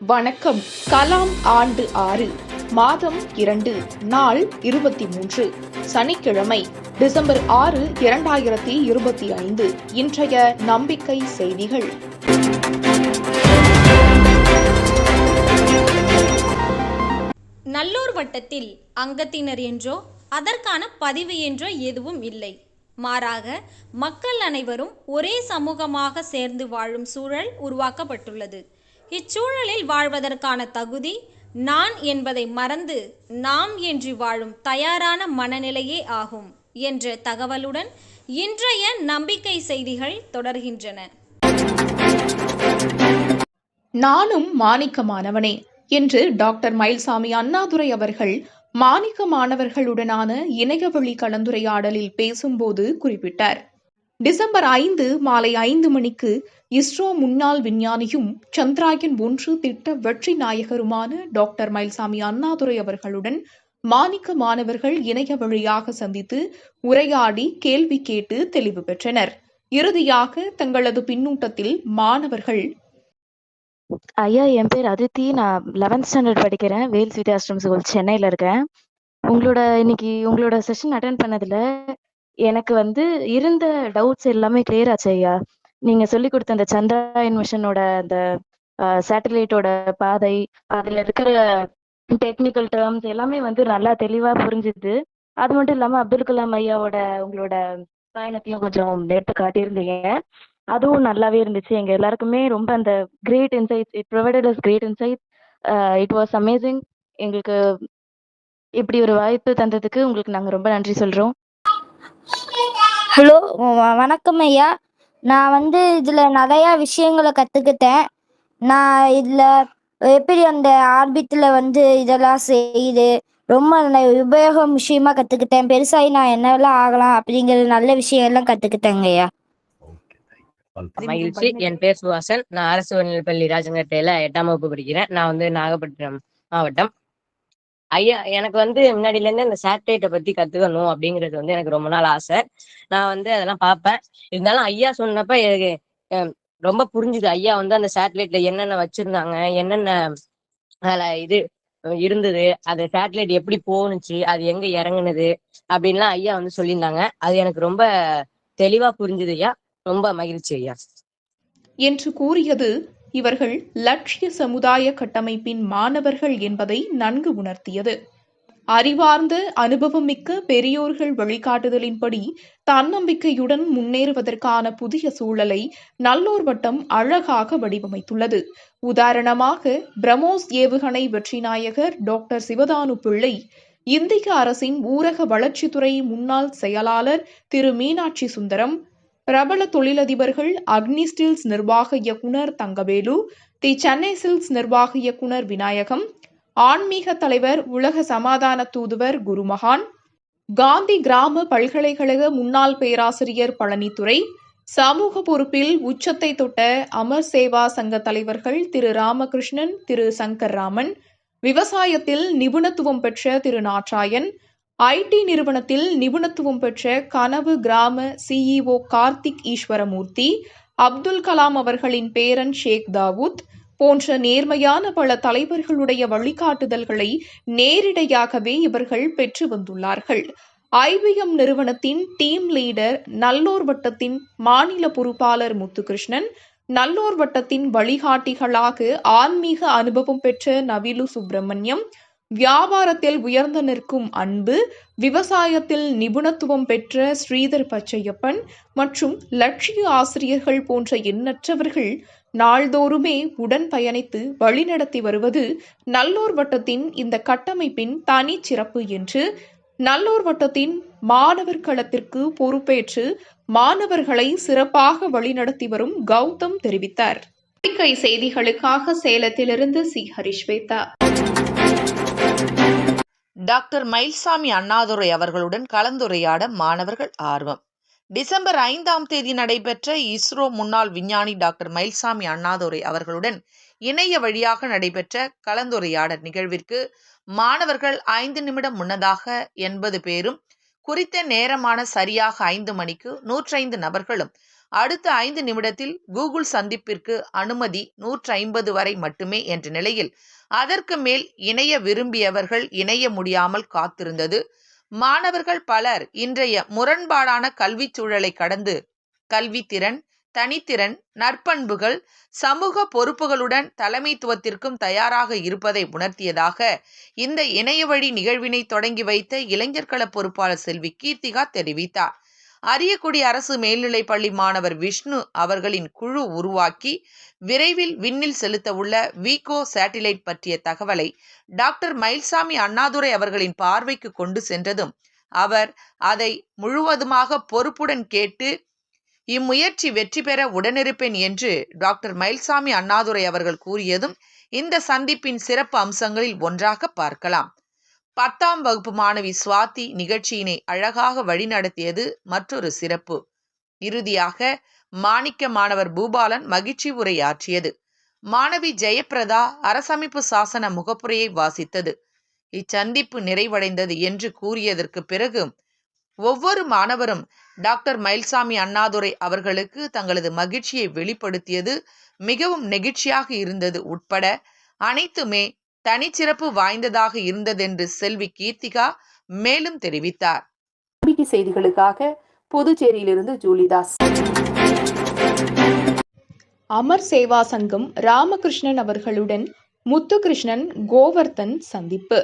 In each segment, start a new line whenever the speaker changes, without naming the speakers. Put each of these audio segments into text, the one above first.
வணக்கம். கலாம் ஆண்டு ஆறு மாதம் இரண்டு நாள் இருபத்தி மூன்று சனிக்கிழமை டிசம்பர் ஆறு இரண்டாயிரத்தி இருபத்தி ஐந்து இன்றைய நம்பிக்கை செய்திகள்.
நல்லூர் வட்டத்தில் அங்கத்தினர் என்றோ அதற்கான பதிவு என்றோ எதுவும் இல்லை. மாறாக மக்கள் அனைவரும் ஒரே சமூகமாக சேர்ந்து வாழும் சூழல் உருவாக்கப்பட்டுள்ளது. இச்சூழலில் வாழ்வதற்கான தகுதி நான் என்பதை மறந்து நாம் என்று வாழும் தயாரான மனநிலையே ஆகும் என்ற தகவலுடன் இன்றைய நம்பிக்கை செய்திகள் தொடர்கின்றன.
நானும் மாணிக்கமானவனே என்று டாக்டர் மயில்சாமி அண்ணாதுரை அவர்கள் மாணிக்க மாணவர்களுடனான இணையவழி கலந்துரையாடலில் பேசும்போது குறிப்பிட்டார். டிசம்பர் ஐந்து மாலை ஐந்து மணிக்கு இஸ்ரோ முன்னாள் விஞ்ஞானியும் சந்திராயன் ஒன்று திட்ட வெற்றி நாயகருமான டாக்டர் மயில்சாமி அண்ணாதுரை அவர்களுடன் மாணிக்க மாணவர்கள் இணைய வழியாக சந்தித்து உரையாடி கேள்வி கேட்டு தெளிவு பெற்றனர். இறுதியாக தங்களது பின்னூட்டத்தில் மாணவர்கள்
ஐயா என் பேர் அதித்தி. நான் லெவன்த் ஸ்டாண்டர்ட் படிக்கிறேன். வேல்ஸ் வித்யாஸ்ரம் ஸ்கூல் சென்னையில் இருக்கேன். உங்களோட இன்னைக்கு உங்களோட செஷன் அட்டன் பண்ணதுல எனக்கு வந்து இருந்த டவுட்ஸ் எல்லாமே கிளியர் ஆச்சு ஐயா. நீங்க சொல்லி கொடுத்த அந்த சந்திராயன் மிஷனோட அந்த சேட்டலைட்டோட பாதை அதுல இருக்கிற டெக்னிக்கல் டேர்ம்ஸ் எல்லாமே வந்து நல்லா தெளிவா புரிஞ்சுது. அது மட்டும் இல்லாம அப்துல் கலாம் ஐயாவோட உங்களோட பயணத்தையும் கொஞ்சம் எடுத்து காட்டியிருந்தீங்க. அதுவும் நல்லாவே இருந்துச்சு. எங்க எல்லாருக்குமே ரொம்ப அந்த great insights it provided as great insight it was amazing எங்களுக்கு இப்படி ஒரு வாய்ப்பு தந்ததுக்கு உங்களுக்கு நாங்க ரொம்ப நன்றி சொல்றோம்.
ஹலோ வணக்கம் ஐயா. நான் வந்து இதில் நிறையா விஷயங்களை கற்றுக்கிட்டேன் நான் இதில் எப்படி அந்த ஆர்பிட்டில் வந்து இதெல்லாம் செய்யுது ரொம்ப ந- உபயோகம் விஷயமா கற்றுக்கிட்டேன் பெருசாகி நான் என்னெல்லாம் ஆகலாம் அப்படிங்கிற நல்ல விஷயம் எல்லாம் கற்றுக்கிட்டேங்க ஐயா
மகிழ்ச்சி. என் பேர் சுவாசன் நான் அரசு உயர்நிலைப்பள்ளி ராஜங்கட்டையில எட்டாம் வகுப்பு படிக்கிறேன். நான் வந்து நாகப்பட்டினம் மாவட்டம் ஐயா எனக்கு வந்து முன்னாடில இருந்து இந்த சேட்டலைட்டை பத்தி கத்துக்கணும் அப்படிங்கிறது வந்து எனக்கு ரொம்ப நாள் ஆசை. நான் வந்து அதெல்லாம் பார்ப்பேன் இருந்தாலும் ஐயா சொன்னப்ப எனக்கு ரொம்ப புரிஞ்சுது. ஐயா வந்து அந்த சேட்டலைட்ல என்னென்ன வச்சிருந்தாங்க என்னென்ன அதுல இது இருந்தது அந்த சேட்டலைட் எப்படி போணுச்சு அது எங்க இறங்குனது அப்படின்லாம் ஐயா வந்து சொல்லியிருந்தாங்க. அது எனக்கு ரொம்ப தெளிவா புரிஞ்சுது ஐயா. ரொம்ப மகிழ்ச்சி ஐயா.
என்று கூறியது இவர்கள் லட்சிய சமுதாய கட்டமைப்பின் மாணவர்கள் என்பதை நன்கு உணர்த்தியது. அறிவார்ந்த அனுபவமிக்க பெரியோர்கள் வழிகாட்டுதலின்படி தன்னம்பிக்கையுடன் முன்னேறுவதற்கான புதிய சூழலை நல்லோர் வட்டம் அழகாக வடிவமைத்துள்ளது. உதாரணமாக பிரமோஸ் ஏவுகணை வெற்றி நாயகர் டாக்டர் சிவதானு பிள்ளை இந்திய அரசின் ஊரக வளர்ச்சித்துறை முன்னாள் செயலாளர் திரு மீனாட்சி சுந்தரம் பிரபல தொழிலதிபர்கள் அக்னி ஸ்டீல்ஸ் நிர்வாக இயக்குனர் தங்கவேலு தி சென்னை சில்க்ஸ் நிர்வாக இயக்குனர் விநாயகம் ஆன்மீக தலைவர் உலக சமாதான தூதுவர் குருமகான் காந்தி கிராம பல்கலைக்கழக முன்னாள் பேராசிரியர் பழனித்துறை சமூக பொறுப்பில் உச்சத்தை தொட்ட அமர் சேவா சங்க தலைவர்கள் திரு ராமகிருஷ்ணன் திரு சங்கர் ராமன் விவசாயத்தில் நிபுணத்துவம் பெற்ற திரு நாட்ராயன் ஐடி நிறுவனத்தில் நிபுணத்துவம் பெற்ற கனவு கிராம சிஇஓ கார்த்திக் ஈஸ்வரமூர்த்தி அப்துல் கலாம் அவர்களின் பேரன் ஷேக் தாவூத் போன்ற நேர்மையான பல தலைவர்களுடைய வழிகாட்டுதல்களை நேரிடையாகவே இவர்கள் பெற்று வந்துள்ளார்கள். ஐபிஎம் நிறுவனத்தின் டீம் லீடர் நல்லோர் வட்டத்தின் மாநில பொறுப்பாளர் முத்துகிருஷ்ணன் நல்லோர் வட்டத்தின் வழிகாட்டிகளாக ஆன்மீக அனுபவம் பெற்ற நவிலு சுப்பிரமணியம் வியாபாரத்தில் உயர்ந்து நிற்கும் அன்பு விவசாயத்தில் நிபுணத்துவம் பெற்ற ஸ்ரீதர் பச்சையப்பன் மற்றும் லட்சிய ஆசிரியர்கள் போன்ற எண்ணற்றவர்கள் நாள்தோறுமே உடன் பயணித்து வழிநடத்தி வருவது நல்லோர் வட்டத்தின் இந்த கட்டமைப்பின் தனி சிறப்பு என்று நல்லோர் வட்டத்தின் மாணவர் களத்திற்கு பொறுப்பேற்று மாணவர்களை சிறப்பாக வழிநடத்தி வரும் கௌதம் தெரிவித்தார். செய்திகளுக்காக சேலத்திலிருந்து சி. ஹரிஷ்வேதா.
டாக்டர் மயில்சாமி அண்ணாதுரை அவர்களுடன் கலந்துரையாட மாணவர்கள் ஆர்வம். டிசம்பர் ஐந்தாம் தேதி நடைபெற்ற இஸ்ரோ முன்னாள் விஞ்ஞானி டாக்டர் மயில்சாமி அண்ணாதுரை அவர்களுடன் இணைய வழியாக நடைபெற்ற கலந்துரையாடல் நிகழ்விற்கு மாணவர்கள் ஐந்து நிமிடம் முன்னதாக எண்பது பேரும் குறித்த நேரமான சரியாக ஐந்து மணிக்கு நூற்றைந்து நபர்களும் அடுத்த ஐந்து நிமிடத்தில் கூகுள் சந்திப்பிற்கு அனுமதி நூற்று ஐம்பது வரை மட்டுமே என்ற நிலையில் அதற்கு மேல் இணைய விரும்பியவர்கள் இணைய முடியாமல் காத்திருந்தது. மாணவர்கள் பலர் இன்றைய முரண்பாடான கல்விச் சூழலை கடந்து கல்வித்திறன் தனித்திறன் நற்பண்புகள் சமூக பொறுப்புகளுடன் தலைமைத்துவத்திற்கும் தயாராக இருப்பதை உணர்த்தியதாக இந்த இணையவழி நிகழ்வினை தொடங்கி வைத்த இளைஞர்கள பொறுப்பாளர் செல்வி கீர்த்திகா தெரிவித்தார். அரியக்குடி அரசு மேல்நிலைப்பள்ளி மாணவர் விஷ்ணு அவர்களின் குழு உருவாக்கி விரைவில் விண்ணில் செலுத்த உள்ள வீகோ சேட்டிலைட் பற்றிய தகவலை டாக்டர் மயில்சாமி அண்ணாதுரை அவர்களின் பார்வைக்கு கொண்டு சென்றதும் அவர் அதை முழுவதுமாக பொறுப்புடன் கேட்டு இம்முயற்சி வெற்றி பெற உடனிருப்பேன் என்று டாக்டர் மயில்சாமி அண்ணாதுரை அவர்கள் கூறியதும் இந்த சந்திப்பின் சிறப்பு அம்சங்களில் ஒன்றாக பார்க்கலாம். பத்தாம் வகுப்பு மாணவி சுவாதி நிகழ்ச்சியினை அழகாக வழிநடத்தியது மற்றொரு சிறப்பு. இறுதியாக மாணிக்க மாணவர் பூபாலன் மகிழ்ச்சி உரையாற்றியது. மாணவி ஜெயப்பிரதா அரசமைப்பு சாசன முகப்புரையை வாசித்தது. இச்சந்திப்பு நிறைவடைந்தது என்று கூறியதற்கு பிறகு ஒவ்வொரு மாணவரும் டாக்டர் மயில்சாமி அண்ணாதுரை அவர்களுக்கு தங்களது மகிழ்ச்சியை வெளிப்படுத்தியது மிகவும் நெகிழ்ச்சியாக இருந்தது உட்பட அனைத்துமே தனிச்சிறப்பு வாய்ந்ததாக இருந்ததென்று செல்வி கீர்த்திகா மேலும் தெரிவித்தார்.
நம்பிக்கை செய்திகளுக்காக புதுச்சேரியிலிருந்து ஜூலிதாஸ்.
அமர் சேவா சங்கம் ராமகிருஷ்ணன் அவர்களுடன் முத்துகிருஷ்ணன் கோவர்தன் சந்திப்பு.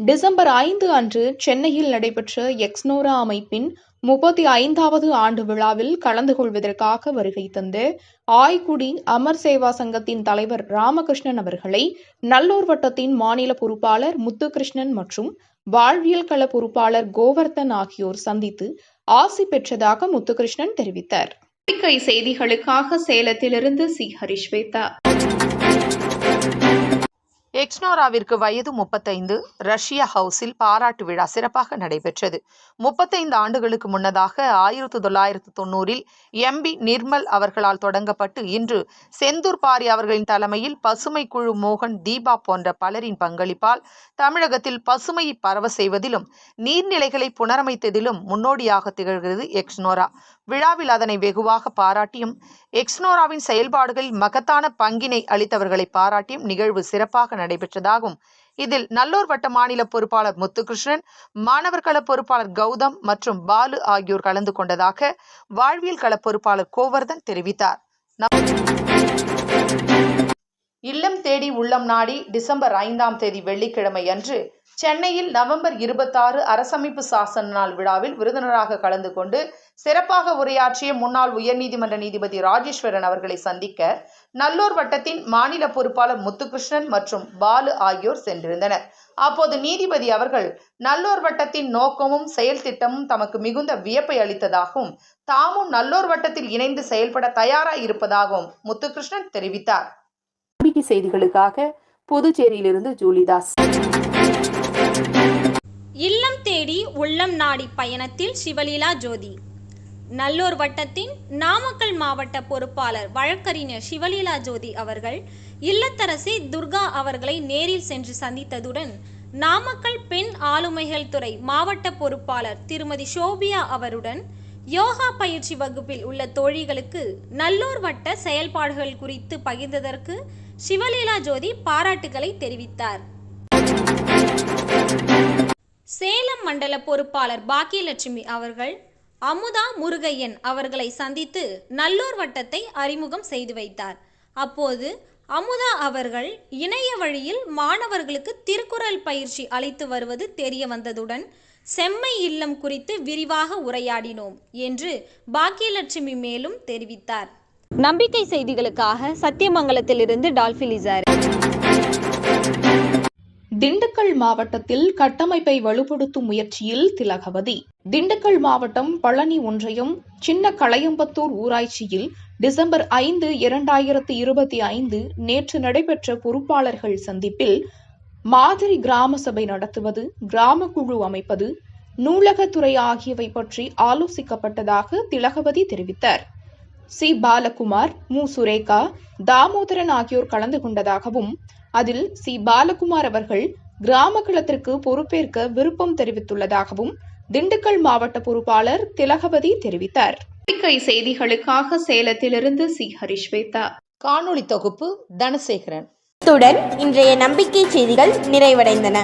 டிசம்பர் ஐந்து அன்று சென்னையில் நடைபெற்ற எக்ஸ்னோரா அமைப்பின் முப்பத்தி ஐந்தாவது ஆண்டு விழாவில் கலந்து கொள்வதற்காக வருகை தந்து ஆய்குடி அமர் சேவா சங்கத்தின் தலைவர் ராமகிருஷ்ணன் அவர்களை நல்லூர் வட்டத்தின் மாநில பொறுப்பாளர் முத்துகிருஷ்ணன் மற்றும் வாழ்வியல் கள பொறுப்பாளர் கோவர்தன் ஆகியோர் சந்தித்து ஆசி பெற்றதாக முத்துகிருஷ்ணன் தெரிவித்தார். செய்திகளுக்காக சேலத்திலிருந்து சி. ஹரிஸ்வேதா
எக்ஸ்னோராவிற்கு வயது முப்பத்தைந்து ரஷ்ய ஹவுஸில் பாராட்டு விழா சிறப்பாக நடைபெற்றது. முப்பத்தைந்து ஆண்டுகளுக்கு முன்னதாக ஆயிரத்து தொள்ளாயிரத்து தொண்ணூறில் எம்பி நிர்மல் அவர்களால் தொடங்கப்பட்டு இன்று செந்தூர் பாரி அவர்களின் தலைமையில் பசுமை குழு மோகன் தீபா போன்ற பலரின் பங்களிப்பால் தமிழகத்தில் பசுமையை பரவ செய்வதிலும் நீர்நிலைகளை புனரமைத்ததிலும் முன்னோடியாக திகழ்கிறது எக்ஸ்னோரா விழாவில் அதனை வெகுவாக பாராட்டியும் எக்ஸ்னோராவின் செயல்பாடுகளில் மகத்தான பங்கினை அளித்தவர்களை பாராட்டியும் நிகழ்வு சிறப்பாக நடை நடைபெற்றதாகும். இதில் நல்லூர் வட்ட மாநில பொறுப்பாளர் முத்துகிருஷ்ணன் மாணவர் கள பொறுப்பாளர் கௌதம் மற்றும் பாலு ஆகியோர் கலந்து கொண்டதாக வாழ்வியல் கள பொறுப்பாளர் கோவர்தன் தெரிவித்தார். இல்லம் தேடி உள்ளம் நாடி டிசம்பர் ஐந்தாம் தேதி வெள்ளிக்கிழமை அன்று சென்னையில் நவம்பர் இருபத்தாறு அரசமைப்பு சாசன நாள் விழாவில் விருந்தினராக கலந்து கொண்டு சிறப்பாக உரையாற்றிய முன்னாள் உயர்நீதிமன்ற நீதிபதி ராஜேஸ்வரன் அவர்களை சந்திக்க நல்லூர் வட்டத்தின் மாநில பொறுப்பாளர் முத்துகிருஷ்ணன் மற்றும் பாலு ஆகியோர் சென்றிருந்தனர். அப்போது நீதிபதி அவர்கள் நல்லூர் வட்டத்தின் நோக்கமும் செயல் திட்டமும் தமக்கு மிகுந்த வியப்பை அளித்ததாகவும் தாமும் நல்லூர் வட்டத்தில் இணைந்து செயல்பட தயாராக இருப்பதாகவும் முத்துகிருஷ்ணன் தெரிவித்தார்.
செய்திகளுக்காக புதுச்சேரியிலிருந்து ஜூலிதாஸ்.
இல்லம் தேடி உள்ளம் நாடி பயணத்தில் சிவலீலா ஜோதி. நல்லூர் வட்டத்தின் நாமக்கல் மாவட்ட பொறுப்பாளர் வழக்கறிஞர் சிவலீலா ஜோதி அவர்கள் இல்லத்தரசி துர்கா அவர்களை நேரில் சென்று சந்தித்ததுடன் நாமக்கல் பெண் ஆளுமைகள் துறை மாவட்ட பொறுப்பாளர் திருமதி ஷோபியா அவருடன் யோகா பயிற்சி வகுப்பில் உள்ள தோழிகளுக்கு நல்லூர் வட்ட செயல்பாடுகள் குறித்து பகிர்ந்ததற்கு சிவலீலா ஜோதி பாராட்டுகளை தெரிவித்தார். மண்டல பொறுப்பாளர் பாக்கியலட்சுமி அவர்கள் அமுதா முருகையன் அவர்களை சந்தித்து நல்லூர் வட்டத்தை அறிமுகம் செய்து வைத்தார். அப்போது அமுதா அவர்கள் இணைய வழியில் மாணவர்களுக்கு திருக்குறள் பயிற்சி அளித்து வருவது தெரிய வந்ததுடன் செம்மை இல்லம் குறித்து விரிவாக உரையாடினோம் என்று பாக்கியலட்சுமி மேலும் தெரிவித்தார். நம்பிக்கை செய்திகளுக்காக சத்தியமங்கலத்திலிருந்து டால்பிலிசார்
திண்டுக்கல் மாவட்டத்தில் கட்டமைப்பை வலுப்படுத்தும் முயற்சியில் திலகவதி. திண்டுக்கல் மாவட்டம் பழனி ஒன்றியம் சின்ன களையம்பத்தூர் ஊராட்சியில் டிசம்பர் ஐந்து இரண்டாயிரத்தி இருபத்தி ஐந்து நேற்று நடைபெற்ற பொறுப்பாளர்கள் சந்திப்பில் மாதிரி கிராம சபை நடத்துவது கிராம குழு அமைப்பது நூலகத்துறை ஆகியவை பற்றி ஆலோசிக்கப்பட்டதாக திலகவதி தெரிவித்தார். சி. பாலகுமார் மு. சுரேகா தாமோதரன் ஆகியோர் கலந்து கொண்டதாகவும் அதில் சி. பாலகுமார் அவர்கள் கிராம களத்திற்கு பொறுப்பேற்க விருப்பம் தெரிவித்துள்ளதாகவும் திண்டுக்கல் மாவட்ட பொறுப்பாளர் திலகவதி தெரிவித்தார். நம்பிக்கை செய்திகளுக்காக சேலத்திலிருந்து சி. ஹரிஸ்வேதா
காணொளி தொகுப்பு தனசேகரன்.
இத்துடன் இன்றைய நம்பிக்கை செய்திகள் நிறைவடைந்தன.